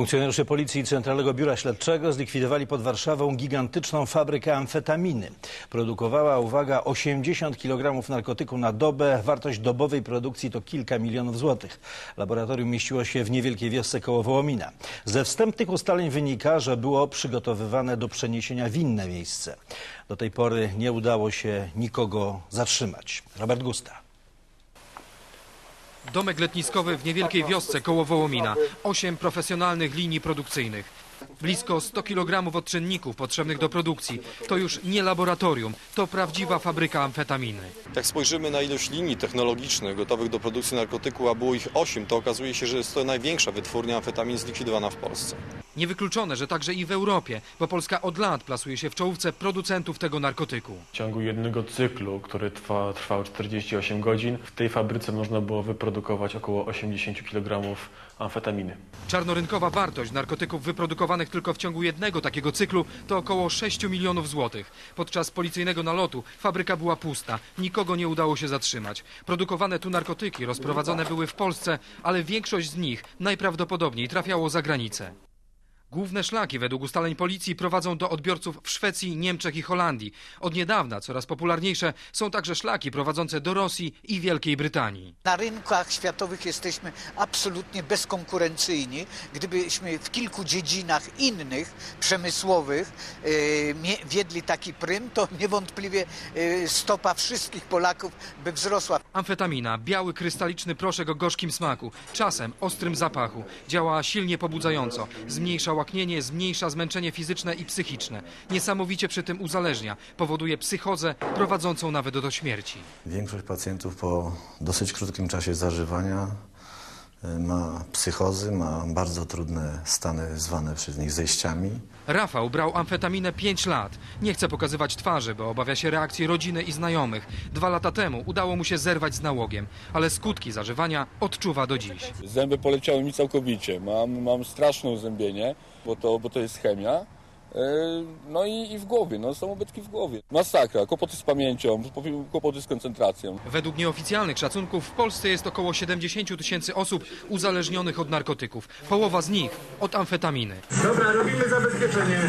Funkcjonariusze Policji i Centralnego Biura Śledczego zlikwidowali pod Warszawą gigantyczną fabrykę amfetaminy. Produkowała, uwaga, 80 kg narkotyku na dobę. Wartość dobowej produkcji to kilka milionów złotych. Laboratorium mieściło się w niewielkiej wiosce koło Wołomina. Ze wstępnych ustaleń wynika, że było przygotowywane do przeniesienia w inne miejsce. Do tej pory nie udało się nikogo zatrzymać. Robert Gusta. Domek letniskowy w niewielkiej wiosce koło Wołomina. Osiem profesjonalnych linii produkcyjnych. Blisko 100 kg odczynników potrzebnych do produkcji. To już nie laboratorium, to prawdziwa fabryka amfetaminy. Jak spojrzymy na ilość linii technologicznych gotowych do produkcji narkotyku, a było ich 8, to okazuje się, że jest to największa wytwórnia amfetamin zlikwidowana w Polsce. Niewykluczone, że także i w Europie, bo Polska od lat plasuje się w czołówce producentów tego narkotyku. W ciągu jednego cyklu, który trwa, trwał 48 godzin, w tej fabryce można było wyprodukować około 80 kg amfetaminy. Czarnorynkowa wartość narkotyków wyprodukowanych tylko w ciągu jednego takiego cyklu to około 6 milionów złotych. Podczas policyjnego nalotu fabryka była pusta, nikogo nie udało się zatrzymać. Produkowane tu narkotyki rozprowadzone były w Polsce, ale większość z nich najprawdopodobniej trafiało za granicę. Główne szlaki według ustaleń policji prowadzą do odbiorców w Szwecji, Niemczech i Holandii. Od niedawna coraz popularniejsze są także szlaki prowadzące do Rosji i Wielkiej Brytanii. Na rynkach światowych jesteśmy absolutnie bezkonkurencyjni. Gdybyśmy w kilku dziedzinach innych, przemysłowych, e, wiedli taki prym, to niewątpliwie e, stopa wszystkich Polaków by wzrosła. Amfetamina, biały krystaliczny proszek o gorzkim smaku, czasem ostrym zapachu. Działa silnie pobudzająco, zmniejsza łaknienie, zmniejsza zmęczenie fizyczne i psychiczne. Niesamowicie przy tym uzależnia, powoduje psychozę prowadzącą nawet do śmierci. Większość pacjentów po dosyć krótkim czasie zażywania ma psychozy, ma bardzo trudne stany zwane przez nich zejściami. Rafał brał amfetaminę 5 lat. Nie chce pokazywać twarzy, bo obawia się reakcji rodziny i znajomych. Dwa lata temu udało mu się zerwać z nałogiem, ale skutki zażywania odczuwa do dziś. Zęby poleciały mi całkowicie. Mam, mam straszne uzębienie, bo to, bo to jest chemia. Yy, No i, i w głowie, no są obetki w głowie. Masakra, kłopoty z pamięcią, kłopoty z koncentracją. Według nieoficjalnych szacunków w Polsce jest około 70 tysięcy osób uzależnionych od narkotyków. Połowa z nich od amfetaminy. Dobra, robimy zabezpieczenie.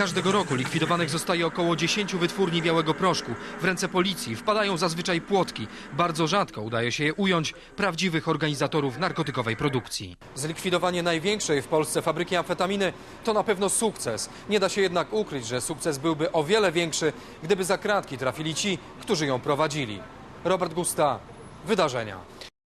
Każdego roku likwidowanych zostaje około 10 wytwórni białego proszku. W ręce policji wpadają zazwyczaj płotki. Bardzo rzadko udaje się je ująć prawdziwych organizatorów narkotykowej produkcji. Zlikwidowanie największej w Polsce fabryki amfetaminy to na pewno sukces. Nie da się jednak ukryć, że sukces byłby o wiele większy, gdyby za kratki trafili ci, którzy ją prowadzili. Robert Gusta, Wydarzenia.